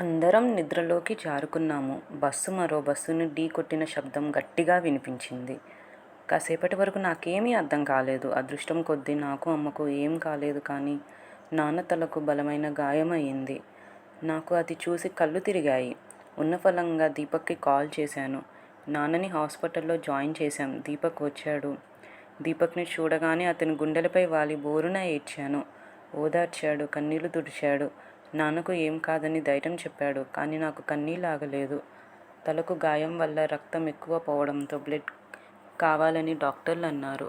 అందరం నిద్రలోకి జారుకున్నాము. బస్సు మరో బస్సును ఢీకొట్టిన శబ్దం గట్టిగా వినిపించింది. కాసేపటి వరకు నాకేమీ అర్థం కాలేదు. అదృష్టం కొద్దీ నాకు అమ్మకు ఏం కాలేదు కానీ నాన్న తలకు బలమైన గాయం అయింది. నాకు అది చూసి కళ్ళు తిరిగాయి. ఉన్న ఫలంగా దీపక్కి కాల్ చేశాను. నాన్నని హాస్పిటల్లో జాయిన్ చేశాం. దీపక్ వచ్చాడు. దీపక్ని చూడగానే అతని గుండెలపై వాలి బోరున ఏడ్చాను. ఓదార్చాడు. కన్నీళ్ళు తుడిచాడు. నాన్నకు ఏం కాదని ధైర్యం చెప్పాడు. కానీ నాకు కన్నీళ్ళు ఆగలేదు. తలకు గాయం వల్ల రక్తం ఎక్కువ పోవడంతో బ్లడ్ కావాలని డాక్టర్లు అన్నారు.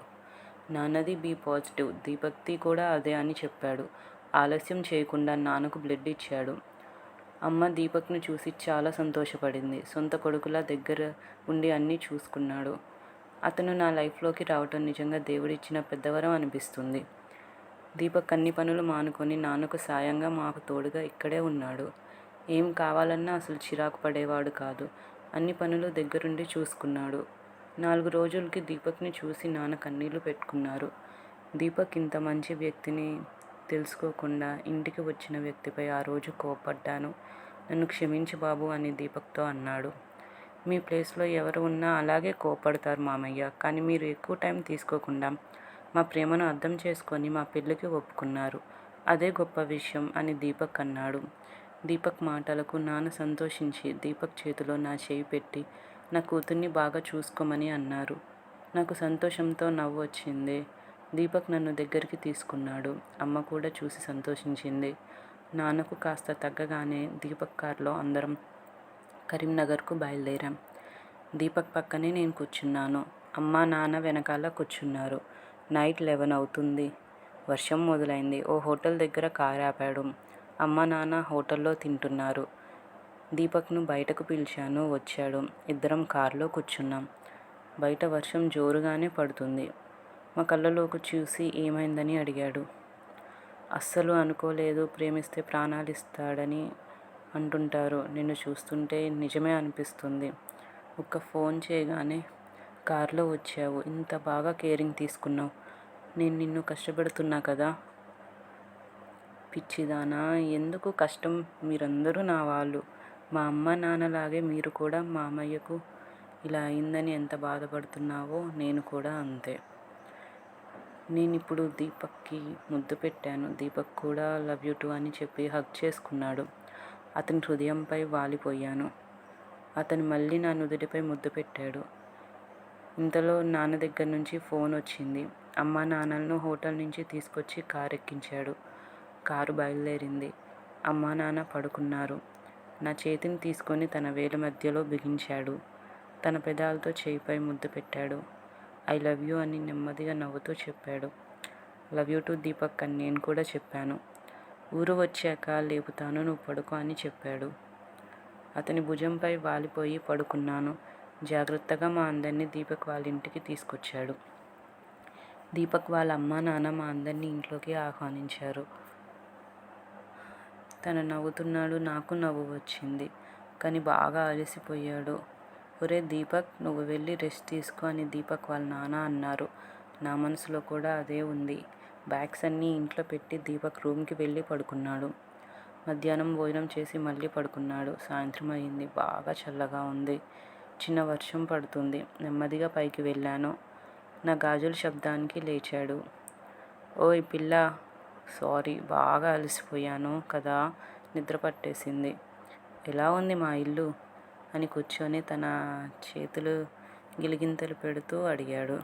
నాన్నది బి పాజిటివ్. దీపక్తి కూడా అదే అని చెప్పాడు. ఆలస్యం చేయకుండా నాన్నకు బ్లడ్ ఇచ్చాడు. అమ్మ దీపక్ను చూసి చాలా సంతోషపడింది. సొంత కొడుకులా దగ్గర ఉండి అన్నీ చూసుకున్నాడు. అతను నా లైఫ్లోకి రావటం నిజంగా దేవుడిచ్చిన పెద్దవరం అనిపిస్తుంది. దీపక్ అన్ని పనులు మానుకొని నాన్నకు సాయంగా మాకు తోడుగా ఇక్కడే ఉన్నాడు. ఏం కావాలన్నా అసలు చిరాకు పడేవాడు కాదు. అన్ని పనులు దగ్గరుండి చూసుకున్నాడు. నాలుగు రోజులకి దీపక్ని చూసి నాన్న కన్నీళ్ళు పెట్టుకున్నారు. దీపక్ ఇంత మంచి వ్యక్తిని తెలుసుకోకుండా ఇంటికి వచ్చిన వ్యక్తిపై ఆ రోజు కోపడ్డాను నన్ను క్షమించు బాబు అని దీపక్తో అన్నాడు. మీ ప్లేస్లో ఎవరు ఉన్నా అలాగే కోప్పడతారు మామయ్య. కానీ మీరు ఎక్కువ టైం తీసుకోకుండా మా ప్రేమను అర్థం చేసుకొని మా పెళ్ళికి ఒప్పుకున్నారు. అదే గొప్ప విషయం అని దీపక్ అన్నాడు. దీపక్ మాటలకు నాన్న సంతోషించి దీపక్ చేతిలో నా చెయ్యి పెట్టి నా కూతుర్ని బాగా చూసుకోమని అన్నారు. నాకు సంతోషంతో నవ్వు వచ్చింది. దీపక్ నన్ను దగ్గరికి తీసుకున్నాడు. అమ్మ కూడా చూసి సంతోషించింది. నాన్నకు కాస్త తగ్గగానే దీపక్ కార్లో అందరం కరీంనగర్కు బయలుదేరాం. దీపక్ పక్కనే నేను కూర్చున్నాను. అమ్మ నాన్న వెనకాల కూర్చున్నారు. నైట్ లెవెన్ అవుతుంది. వర్షం మొదలైంది. ఓ హోటల్ దగ్గర కారు ఆపాడు అమ్మ నాన్న హోటల్లో తింటున్నారు. దీపక్ను బయటకు పిలిచాను. వచ్చాడు. ఇద్దరం కారులో కూర్చున్నాం. బయట వర్షం జోరుగానే పడుతుంది. మా కళ్ళలోకి చూసి ఏమైందని అడిగాడు. అస్సలు అనుకోలేదు ప్రేమిస్తే ప్రాణాలు ఇస్తాడని అంటుంటారు. నిన్ను చూస్తుంటే నిజమే అనిపిస్తుంది. ఒక్క ఫోన్ చేయగానే కారులో వచ్చావు. ఇంత బాగా కేరింగ్ తీసుకున్నావు నేను నిన్ను కష్టపెడుతున్నా కదా. పిచ్చిదానా ఎందుకు కష్టం మీరందరూ నా వాళ్ళు. మా అమ్మా నాన్నలాగే మీరు కూడా మా అమ్మయ్యకు ఇలా అయిందని ఎంత బాధపడుతున్నావో నేను కూడా అంతే. నేను ఇప్పుడు దీపక్కి ముద్దు పెట్టాను. దీపక్ కూడా లవ్ యూ టు అని చెప్పి హగ్ చేసుకున్నాడు. అతని హృదయంపై వాలిపోయాను. అతను మళ్ళీ నా నుదుటిపై ముద్దు పెట్టాడు. ఇంతలో నాన్న దగ్గర నుంచి ఫోన్ వచ్చింది. అమ్మా నాన్నలను హోటల్ నుంచి తీసుకొచ్చి కారు ఎక్కించాడు కారు బయలుదేరింది. అమ్మ నాన్న పడుకున్నారు. నా చేతిని తీసుకొని తన వేల మధ్యలో బిగించాడు. తన పెదాలతో చేయిపై ముద్దు పెట్టాడు. ఐ లవ్ యూ అని నెమ్మదిగా నవ్వుతూ చెప్పాడు. లవ్ యూ టు దీపక్ అని నేను కూడా చెప్పాను. ఊరు వచ్చాక లేపుతాను నువ్వు పడుకో అని చెప్పాడు. అతని భుజంపై వాలిపోయి పడుకున్నాను. జాగ్రత్తగా మా అందరినీ దీపక్ వాళ్ళ ఇంటికి తీసుకొచ్చాడు. దీపక్ వాళ్ళ అమ్మా నాన్న మా అందరినీ ఇంట్లోకి ఆహ్వానించారు. తను నవ్వుతున్నాడు. నాకు నవ్వు వచ్చింది. కానీ బాగా అలసిపోయాడు. ఒరే దీపక్! నువ్వు వెళ్ళి రెస్ట్ తీసుకో అని దీపక్ వాళ్ళ నాన్న అన్నారు. నా మనసులో కూడా అదే ఉంది. బ్యాగ్స్ అన్నీ ఇంట్లో పెట్టి దీపక్ రూమ్కి వెళ్ళి పడుకున్నాడు. మధ్యాహ్నం భోజనం చేసి మళ్ళీ పడుకున్నాడు. సాయంత్రం అయింది. బాగా చల్లగా ఉంది. చిన్న వర్షం పడుతుంది. నెమ్మదిగా పైకి వెళ్ళాను. నా గాజుల శబ్దానికి లేచాడు. ఓయ్ పిల్ల సారీ బాగా అలసిపోయాను కదా నిద్ర పట్టేసింది. ఎలా ఉంది మా ఇల్లు? అని కూర్చొని తన చేతులు గిలిగింతలు పెడుతూ అడిగాడు.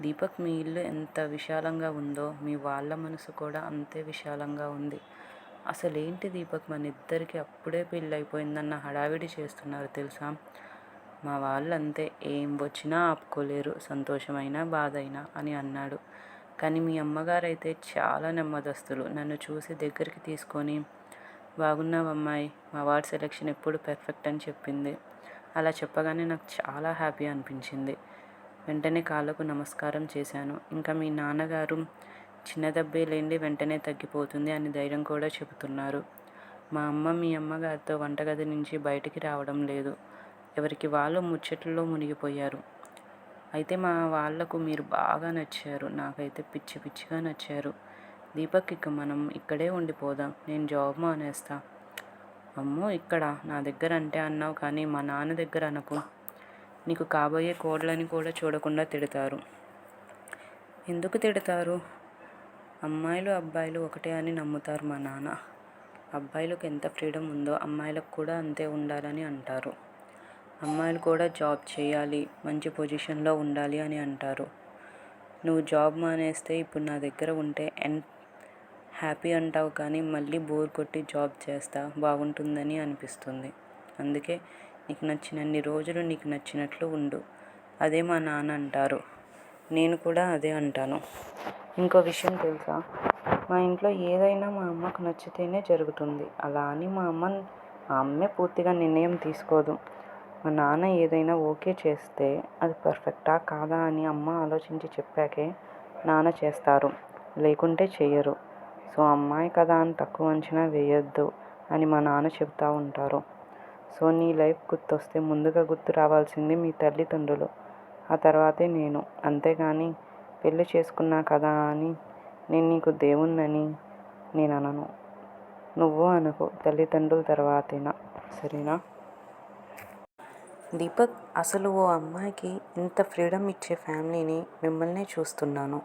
దీపక్ మీ ఇల్లు ఎంత విశాలంగా ఉందో మీ వాళ్ళ మనసు కూడా అంతే విశాలంగా ఉంది. అసలేంటి దీపక్ మనిద్దరికీ అప్పుడే పెళ్ళయిపోయిందన్న హడావిడి చేస్తున్నారు తెలుసా? మా వాళ్ళంతే ఏం వచ్చినా ఆపుకోలేరు. సంతోషమైనా బాధైనా అని అన్నాడు. కానీ మీ అమ్మగారైతే చాలా నెమ్మదస్తులు. నన్ను చూసి దగ్గరికి తీసుకొని బాగున్నావమ్మాయ్. మా వార్డ్ సెలక్షన్ ఎప్పుడు పెర్ఫెక్ట్ అని చెప్పింది. అలా చెప్పగానే నాకు చాలా హ్యాపీ అనిపించింది. వెంటనే కాళ్ళకు నమస్కారం చేశాను. ఇంకా మీ నాన్నగారు చిన్న దెబ్బేలెండి వెంటనే తగ్గిపోతుంది అని ధైర్యం కూడా చెబుతున్నారు. మా అమ్మ మీ అమ్మగారితో వంటగది నుంచి బయటికి రావడం లేదు. ఎవరికి వాళ్ళు ముచ్చట్లలో మునిగిపోయారు. అయితే మా వాళ్ళకు మీరు బాగా నచ్చారు. నాకైతే పిచ్చి పిచ్చిగా నచ్చారు. దీపక్ ఇక మనం ఇక్కడే ఉండిపోదాం. నేను జాబ్ మానేస్తా. అమ్మో ఇక్కడ నా దగ్గర అంటే అన్నావు కానీ మా నాన్న దగ్గర అనకు నీకు కాబోయే కోడలని కూడా చూడకుండా తిడతారు ఎందుకు తిడతారు అమ్మాయిలు అబ్బాయిలు ఒకటే అని నమ్ముతారు మా నాన్న. అబ్బాయిలకు ఎంత ఫ్రీడమ్ ఉందో అమ్మాయిలకు కూడా అంతే ఉండాలని అంటారు. అమ్మాయిలు కూడా జాబ్ చేయాలి మంచి పొజిషన్లో ఉండాలి అని అంటారు. నువ్వు జాబ్ మానేస్తే ఇప్పుడు నా దగ్గర ఉంటే ఎన్ హ్యాపీ అంటావు కానీ మళ్ళీ బోర్ కొట్టి జాబ్ చేస్తా బాగుంటుందని అనిపిస్తుంది. అందుకే నీకు నచ్చినన్ని రోజులు నీకు నచ్చినట్లు ఉండు. అదే మా నాన్న అంటారు. నేను కూడా అదే అంటాను. ఇంకో విషయం తెలుసా? మా ఇంట్లో ఏదైనా మా అమ్మకు నచ్చితేనే జరుగుతుంది. అలా అని మా అమ్మ మా అమ్మే పూర్తిగా నిర్ణయం తీసుకోదు. మా నాన్న ఏదైనా ఓకే చేస్తే అది పర్ఫెక్టా కాదా అని అమ్మ ఆలోచించి చెప్పాకే నాన్న చేస్తారు. లేకుంటే చెయ్యరు. సో అమ్మాయి కదా అని తక్కువ అంచనా వేయొద్దు అని మా నాన్న చెప్తూ ఉంటారు. సో నీ లైఫ్ గుర్తొస్తే ముందుగా గుర్తు రావాల్సింది మీ తల్లిదండ్రులు. ఆ తర్వాతే నేను. అంతేగాని పెళ్ళి చేసుకున్నా కదా అని నేను నీకు దేవుణ్ణని నేను అనను. నువ్వు అనుకో. తల్లిదండ్రుల తర్వాతేనా? సరేనా? దీపక్ అసలు ఓ అమ్మాయికి ఇంత ఫ్రీడమ్ ఇచ్చే ఫ్యామిలీని మిమ్మల్నే చూస్తున్నాను.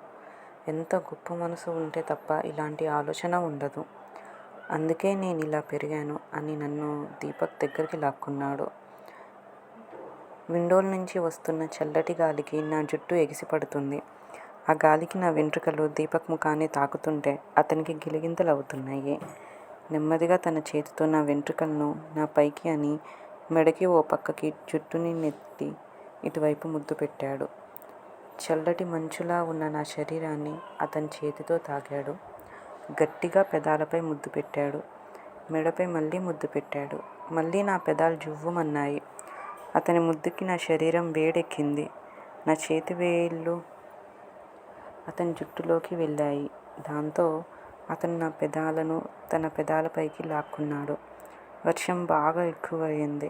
ఎంత గొప్ప మనసు ఉంటే తప్ప ఇలాంటి ఆలోచన ఉండదు. అందుకే నేను ఇలా పెరిగాను అని నన్ను దీపక్ దగ్గరికి లాక్కున్నాడు. విండోల నుంచి వస్తున్న చల్లటి గాలికి నా జుట్టు ఎగిసిపడుతుంది. ఆ గాలికి నా వెంట్రుకలు దీపక్ ముఖాన్ని తాకుతుంటే అతనికి గిలిగింతలు అవుతున్నాయి. నెమ్మదిగా తన చేతితో నా వెంట్రుకలను నా పైకి అని మెడకి ఓ పక్కకి జుట్టుని నెత్తి ఇటువైపు ముద్దు పెట్టాడు. చల్లటి మంచులా ఉన్న నా శరీరాన్ని అతని చేతితో తాకాడు గట్టిగా పెదాలపై ముద్దు పెట్టాడు. మెడపై మళ్ళీ ముద్దు పెట్టాడు. మళ్ళీ నా పెదాలు జువ్వుమన్నాయి. అతని ముద్దుకి నా శరీరం వేడెక్కింది. నా చేతి వేళ్ళు అతని జుట్టులోకి వెళ్ళాయి. దాంతో అతను నా పెదాలను తన పెదాలపైకి లాక్కున్నాడు. వర్షం బాగా ఎక్కువయ్యింది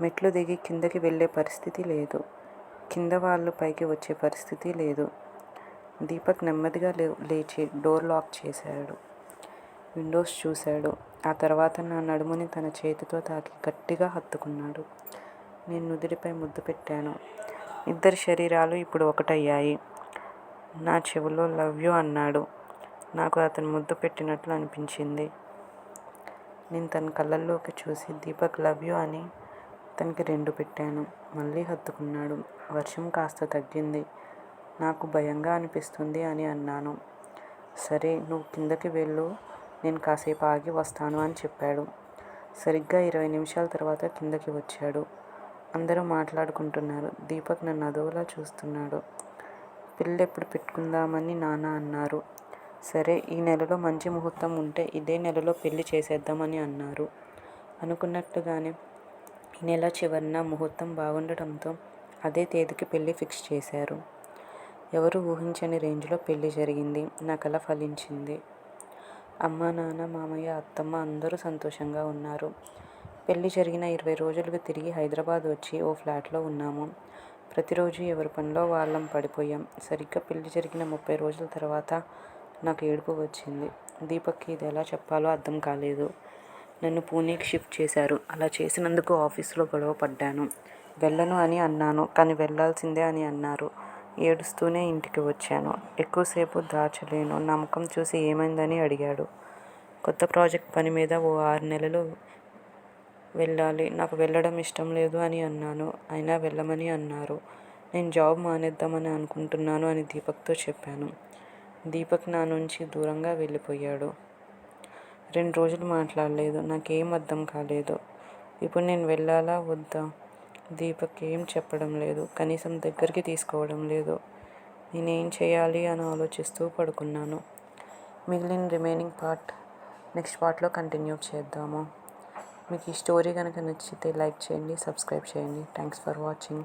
మెట్లు దిగి కిందకి వెళ్ళే పరిస్థితి లేదు. కింద వాళ్ళు పైకి వచ్చే పరిస్థితి లేదు. దీపక్ నెమ్మదిగా లే లేచి డోర్ లాక్ చేశాడు. విండోస్ చూశాడు. ఆ తర్వాత నా నడుముని తన చేతితో తాకి గట్టిగా హత్తుకున్నాడు. నేను నుదిరిపై ముద్దు పెట్టాను. ఇద్దరి శరీరాలు ఇప్పుడు ఒకటయ్యాయి. నా చెవిలో లవ్ యూ అన్నాడు. నాకు అతను ముద్దు పెట్టినట్లు అనిపించింది. నేను తన కళ్ళల్లోకి చూసి దీపక్ లవ్ యూ అని తనకి రెండు పెట్టాను. మళ్ళీ హత్తుకున్నాడు. వర్షం కాస్త తగ్గింది. నాకు భయంగా అనిపిస్తుంది అని అన్నాను. సరే నువ్వు కిందకి వెళ్ళు. నేను కాసేపు ఆగి వస్తాను అని చెప్పాడు. సరిగ్గా ఇరవై నిమిషాల తర్వాత కిందకి వచ్చాడు. అందరూ మాట్లాడుకుంటున్నారు. దీపక్ నన్ను అదోలా చూస్తున్నాడు. పెళ్ళి ఎప్పుడు పెట్టుకుందామని నాన్న అన్నారు. సరే ఈ నెలలో మంచి ముహూర్తం ఉంటే ఇదే నెలలో పెళ్ళి చేసేద్దామని అన్నారు. అనుకున్నట్టుగానే ఈ నెల చివరిన ముహూర్తం బాగుండటంతో అదే తేదీకి పెళ్ళి ఫిక్స్ చేశారు. ఎవరు ఊహించని రేంజ్లో పెళ్ళి జరిగింది. నా కల ఫలించింది. అమ్మ నాన్న మామయ్య అత్తమ్మ అందరూ సంతోషంగా ఉన్నారు. పెళ్ళి జరిగిన ఇరవై రోజులకు తిరిగి హైదరాబాద్ వచ్చి ఓ ఫ్లాట్లో ఉన్నాము. ప్రతిరోజు ఎవరి పనిలో వాళ్ళం పడిపోయాం. సరిగ్గా పెళ్ళి జరిగిన ముప్పై రోజుల తర్వాత నాకు ఏడుపు వచ్చింది. దీపక్కి ఇది ఎలా చెప్పాలో అర్థం కాలేదు. నన్ను పూణేకి షిఫ్ట్ చేశారు. అలా చేసినందుకు ఆఫీస్లో గొడవ పడ్డాను. వెళ్ళను అని అన్నాను. కానీ వెళ్ళాల్సిందే అని అన్నారు. ఏడుస్తూనే ఇంటికి వచ్చాను. ఎక్కువసేపు దాచలేను. నమ్మకం చూసి ఏమైందని అడిగాడు. కొత్త ప్రాజెక్ట్ పని మీద ఓ ఆరు నెలలు వెళ్ళాలి. నాకు వెళ్ళడం ఇష్టం లేదు అని అన్నాను. అయినా వెళ్ళమని అన్నారు. నేను జాబ్ మానేద్దామని అనుకుంటున్నాను అని దీపక్తో చెప్పాను. దీపక్ నా నుంచి దూరంగా వెళ్ళిపోయాడు. రెండు రోజులు మాట్లాడలేదు. నాకేం అర్థం కాలేదు. ఇప్పుడు నేను వెళ్ళాలా? వద్దా? దీపక్ ఏం చెప్పడం లేదు. కనీసం దగ్గరికి తీసుకోవడం లేదు. నేనేం చేయాలి అని ఆలోచిస్తూ పడుకున్నాను. మిగిలిన రిమైనింగ్ పార్ట్ నెక్స్ట్ పార్ట్లో కంటిన్యూ చేద్దాము. మీకు ఈ స్టోరీ కనుక నచ్చితే లైక్ చేయండి సబ్స్క్రైబ్ చేయండి. Thanks for watching